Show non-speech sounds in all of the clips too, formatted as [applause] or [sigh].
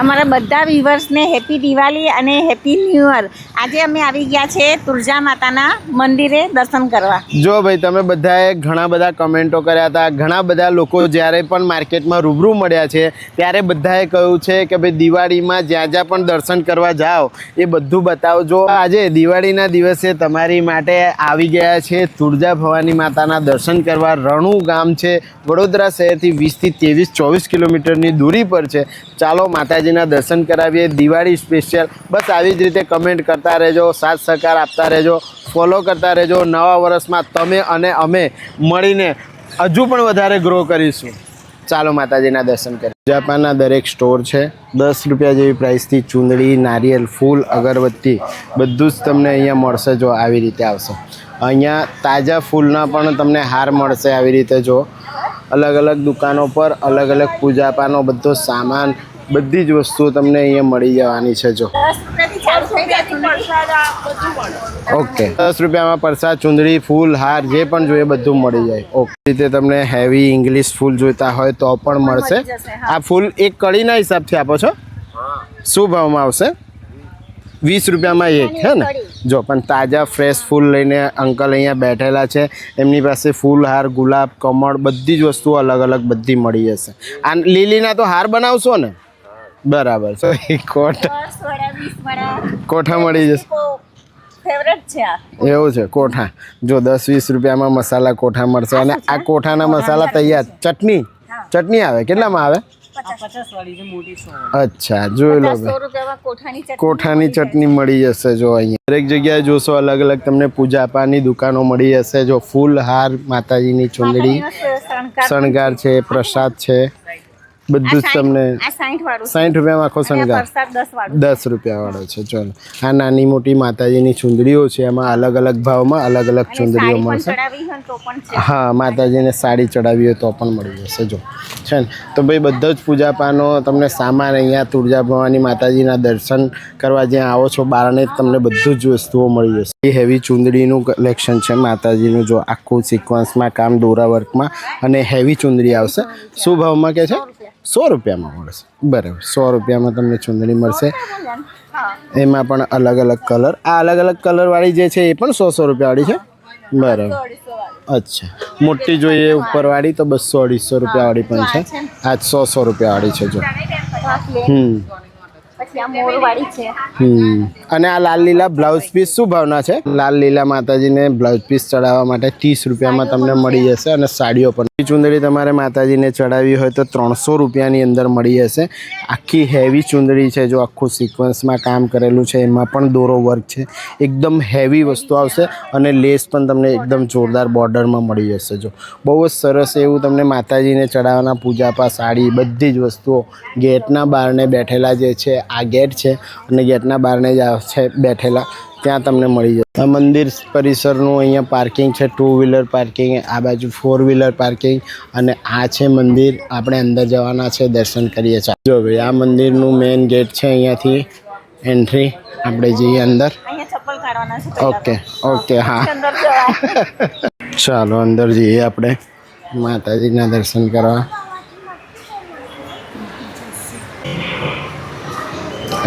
અમારા બધા વ્યુવર્સને હેપી દિવાળી અને હેપી ન્યૂ યર. આજે અમે આવી ગયા છે તુલજા માતાના મંદિરે દર્શન કરવા. જો ભાઈ, તમે બધાએ ઘણા બધા કમેન્ટો કર્યા હતા. ઘણા બધા લોકો જ્યારે પણ માર્કેટમાં રૂબરૂ મળ્યા છે, ત્યારે બધાએ કહ્યું છે કે ભાઈ, દિવાળીમાં જ્યાં જ્યાં પણ દર્શન કરવા જાઓ, એ બધું બતાવજો. આજે દિવાળીના દિવસે તમારી માટે આવી ગયા છે તુળજા ભવાની માતાના દર્શન કરવા. રણુ ગામ છે, વડોદરા શહેરથી વીસથી ત્રેવીસ ચોવીસ કિલોમીટરની દૂરી પર છે. ચાલો માતાજીના દર્શન કરાવીએ. દિવાળી સ્પેશિયલ બસ આવી જ રીતે કમેન્ટ કરતા રહેજો, સાથ સહકાર આપતા રહેજો ફોલો કરતા રહેજો. નવા વર્ષમાં તમે અને અમે મળીને હજુ પણ વધારે ગ્રો કરીશું. ચાલો માતાજીના દર્શન કરીએ. જાપાનના દરેક સ્ટોર છે. દસ રૂપિયા જેવી પ્રાઇસથી ચૂંદડી, નારિયેલ, ફૂલ, અગરબત્તી, બધું જ તમને અહીંયા મળશે જો આવી રીતે આવશે. અહીંયા તાજા ફૂલના પણ તમને હાર મળશે આવી રીતે જો. અલગ અલગ દુકાનો પર અલગ અલગ પૂજાપાનો બધો સામાન બધી જ વસ્તુઓ તમને અહીંયા મળી જવાની છે જો. ઓકે. દસ રૂપિયામાં પરસાદ ચુંદડી ફૂલ હાર જે પણ જોઈએ બધું મળી જાય. ઓકે. રીતે તમને હેવી ઇંગ્લિશ ફૂલ જોઈતા હોય તો પણ મળશે. આ ફૂલ એક કળીના હિસાબથી આપો છો? શું ભાવમાં આવશે? વીસ રૂપિયામાં એક હે ને જો પણ તાજા ફ્રેશ ફૂલ લઈને અંકલ અહીંયા બેઠેલા છે. એમની પાસે ફૂલ હાર ગુલાબ કમળ બધી જ વસ્તુઓ અલગ અલગ બધી મળી જશે. આ લીલીના તો હાર બનાવશો ને? બરાબર તો એ કોટ કોઠા મળી જશે. ફેવરેટ છે આ. એવું છે કોઠા. જો દસ વીસ રૂપિયામાં મસાલા કોઠા મળશે અને આ કોઠાના મસાલા તૈયાર. ચટણી? ચટણી આવે? કેટલામાં આવે? અચ્છા જોઈ લો કોઠાની ચટણી મળી જશે. જો અહીંયા. દરેક જગ્યાએ જોશો અલગ અલગ તમને પૂજાપાની દુકાનો મળી જશે. જો ફૂલ હાર માતાજીની ચુંદડી શણગાર છે પ્રસાદ છે. બધું જ તમને સાઠ રૂપિયામાં આખો શણગાર દસ રૂપિયા વાળો છે ચલો. આ નાની મોટી માતાજીની ચુંદડીઓ છે એમાં અલગ અલગ ભાવમાં અલગ અલગ ચુંદડીઓ મળશે. હા માતાજીને સાડી ચડાવી હોય તો પણ મળી જશે જો. છે ને? તો ભાઈ બધો જ પૂજાપાનો તમને સામાન અહીંયા તુળજા ભવાની માતાજીના દર્શન કરવા જ્યાં આવો છો બારણે તમને બધું જ વસ્તુઓ મળી જશે. એ હેવી ચુંદડીનું કલેક્શન છે માતાજીનું જો આખું સિક્વન્સમાં કામ દોરા વર્કમાં અને હેવી ચુંદડી આવશે. શું ભાવમાં કે છે? સો રૂપિયામાં મળશે બરાબર, સો રૂપિયામાં તમને ચૂંદણી મળશે. એમાં પણ અલગ અલગ કલર. આ અલગ અલગ કલરવાળી જે છે એ પણ સો સો રૂપિયાવાળી છે? બરાબર. અચ્છા. મોટી જોઈએ ઉપરવાળી તો બસો અઢીસો રૂપિયાવાળી પણ છે. આ સો સો રૂપિયાવાળી છે, જો. હમ. હમ. અને આ લાલ લીલા બ્લાઉઝ પીસ શું ભાવના છે? લાલ લીલા માતાજીને બ્લાઉઝ પીસ ચડાવવા માટે ત્રીસ રૂપિયામાં તમને મળી જશે અને સાડીઓ પણ ચુંદડી તમારે માતાજીને ચડાવવી હોય તો ત્રણસો રૂપિયાની અંદર મળી જશે. આખી હેવી ચુંદડી છે, જો આખું સિક્વન્સમાં કામ કરેલું છે, એમાં પણ દોરો વર્ક છે. એકદમ હેવી વસ્તુ આવશે અને લેસ પણ તમને એકદમ જોરદાર બોર્ડરમાં મળી જશે, જો. બહુ જ સરસ એવું તમને માતાજીને ચડાવવાના પૂજાપા સાડી, બધી જ વસ્તુઓ ગેટના બારને બેઠેલા જે છે, આ ગેટ છે અને ગેટના બારને જ છે, બેઠેલા. ત્યાં તમને મળી જશે. આ મંદિર પરિસરનું અહીંયા પાર્કિંગ છે ટુ વ્હીલર પાર્કિંગ આ બાજુ ફોર વ્હીલર પાર્કિંગ અને આ છે મંદિર. આપણે અંદર જવાના છે દર્શન કરીએ છીએ જો ભાઈ આ મંદિરનું મેઇન ગેટ છે અહીંયાથી એન્ટ્રી આપણે જઈએ અંદર. ઓકે ઓકે હા. [laughs] ચાલો અંદર જઈએ આપણે. માતાજીના દર્શન કરવા.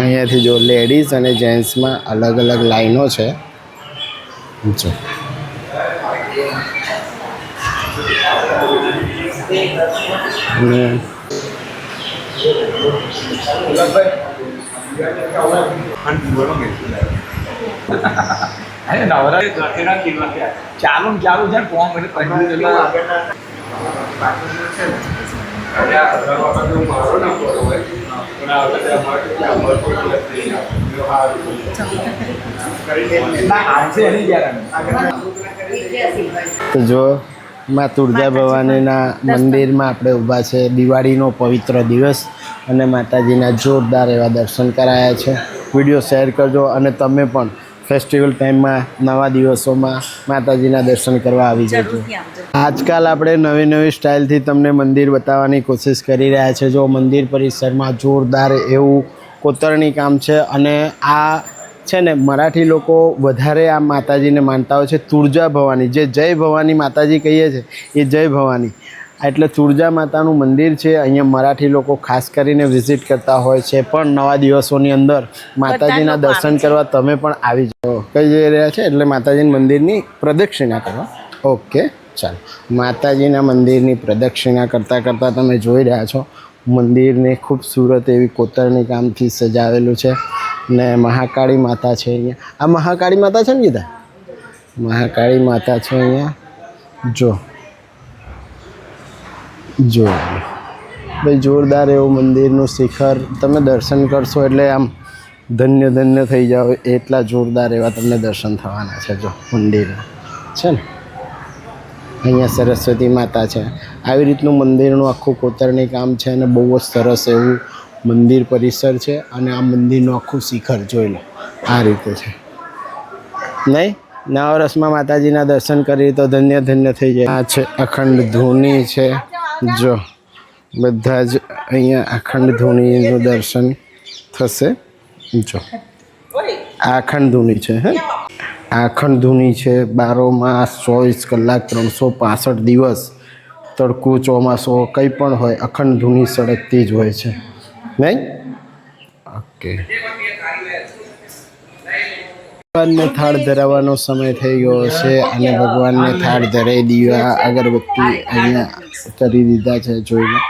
અહીંયાથી જો લેડીઝ અને જેન્ટ્સમાં અલગ અલગ લાઈનો છે. જો. ચાલુ ચાલુ છે એટલે તો જો માં તુળજા ભવાનીના મંદિરમાં આપણે ઊભા છે, દિવાળીનો પવિત્ર દિવસ અને માતાજીના જોરદાર એવા દર્શન કરાયા છે. વીડિયો શેર કરજો અને તમે પણ ફેસ્ટિવલ ટાઈમમાં નવા દિવસોમાં માતાજીના દર્શન કરવા આવી જજો. છે આજકાલ આપણે નવી નવી સ્ટાઇલથી તમને મંદિર બતાવવાની કોશિશ કરી રહ્યા છે. જો મંદિર પરિસરમાં જોરદાર એવું કોતરણી કામ છે અને આ છે ને મરાઠી લોકો વધારે આ માતાજીને માનતા હોય છે. તુળજા ભવાની જે જય ભવાની માતાજી કહીએ છીએ એ જય ભવાની. એટલે તુળજા માતાનું મંદિર છે. અહીંયા મરાઠી લોકો ખાસ કરીને વિઝિટ કરતા હોય છે. પણ નવા દિવસોની અંદર માતાજીના દર્શન કરવા તમે પણ આવી જાઓ. કઈ જઈ રહ્યા છે? એટલે માતાજીના મંદિરની પ્રદક્ષિણા કરવા. ઓકે ચાલો. માતાજીના મંદિરની પ્રદક્ષિણા કરતાં કરતાં તમે જોઈ રહ્યા છો. મંદિરને ખૂબસૂરત એવી કોતરણી કામથી સજાવેલું છે ને મહાકાળી માતા છે અહીંયા. આ મહાકાળી માતા છે ને કીધા મહાકાળી માતા છે અહીંયા. જો જો ભાઈ, જોરદાર એવું મંદિરનું શિખર. તમે દર્શન કરશો એટલે આમ ધન્ય ધન્ય થઈ જાઓ. એટલા જોરદાર એવા તમને દર્શન થવાના છે જો, મંદિરના. છે ને? અહીંયા સરસ્વતી માતા છે. આવી રીતનું મંદિરનું આખું કોતરણી કામ છે અને બહુ જ સરસ એવું મંદિર પરિસર છે અને આ મંદિરનું આખું શિખર જોઈ લો, આ રીતે છે. નહીં? નવા વર્ષમાં માતાજીના દર્શન કરીએ તો ધન્ય ધન્ય થઈ જાય. આ છે અખંડ ધૂની છે. જો, બધા જ અહીંયા અખંડ ધૂનીનું દર્શન થશે. જો, આ અખંડ ધૂની છે, હે? આ અખંડ ધૂની છે બારો માસ, ચોવીસ કલાક, ત્રણસો પાસઠ દિવસ, તડકું, ચોમાસો, કંઈ પણ હોય, અખંડ ધૂની સળગતી જ હોય છે. નહીં? ઓકે. ભગવાનને થાળ ધરાવવાનો સમય થઈ ગયો છે અને ભગવાનને થાળ ધરાવી દીવા અગરબત્તી અહીંયા કરી દીધા છે જોઈને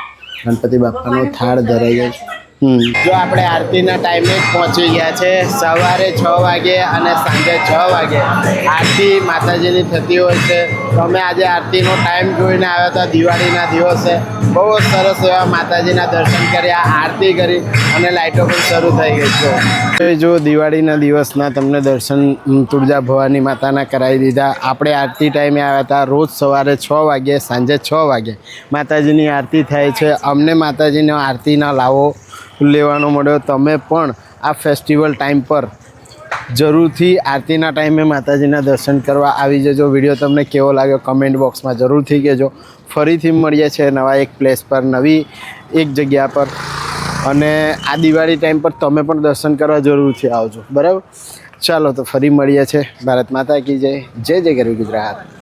ગણપતિ બાપાનો થાળ ધરાઈ ગયો છે. જો આપણે આરતીના ટાઈમે જ પહોંચી ગયા છે, સવારે છ વાગે અને સાંજે છ વાગે. આરતી માતાજીની થતી હોય છે. તમે આજે આરતીનો ટાઈમ જોઈને આવ્યા હતા દિવાળીના દિવસે. બહુ સરસ એવા માતાજીના દર્શન કર્યા, આરતી કરી અને લાઇટો પણ શરૂ થઈ ગઈ છે. જો દિવાળીના દિવસના તમને દર્શન તુળજા ભવાની માતાના કરાવી દીધા. આપણે આરતી ટાઈમે આવ્યા હતા રોજ સવારે છ વાગે, સાંજે છ વાગે. માતાજીની આરતી થાય છે. અમને માતાજીનો આરતીના લાવો લેવાનો મળ્યો. તમે પણ આ ફેસ્ટિવલ ટાઈમ પર જરૂરથી આરતીના ટાઈમે માતાજીના દર્શન કરવા આવી જજો. વીડિયો તમને કેવો લાગ્યો કમેન્ટ બોક્સમાં જરૂરથી કહેજો. ફરીથી મળીએ છીએ નવા એક પ્લેસ પર, નવી એક જગ્યા પર. અને આ દિવાળી ટાઈમ પર તમે પણ દર્શન કરવા જરૂરથી આવજો. બરાબર? ચાલો તો ફરી મળીએ છીએ. ભારત માતા કી જય. જય જય ગરવી ગુજરાત.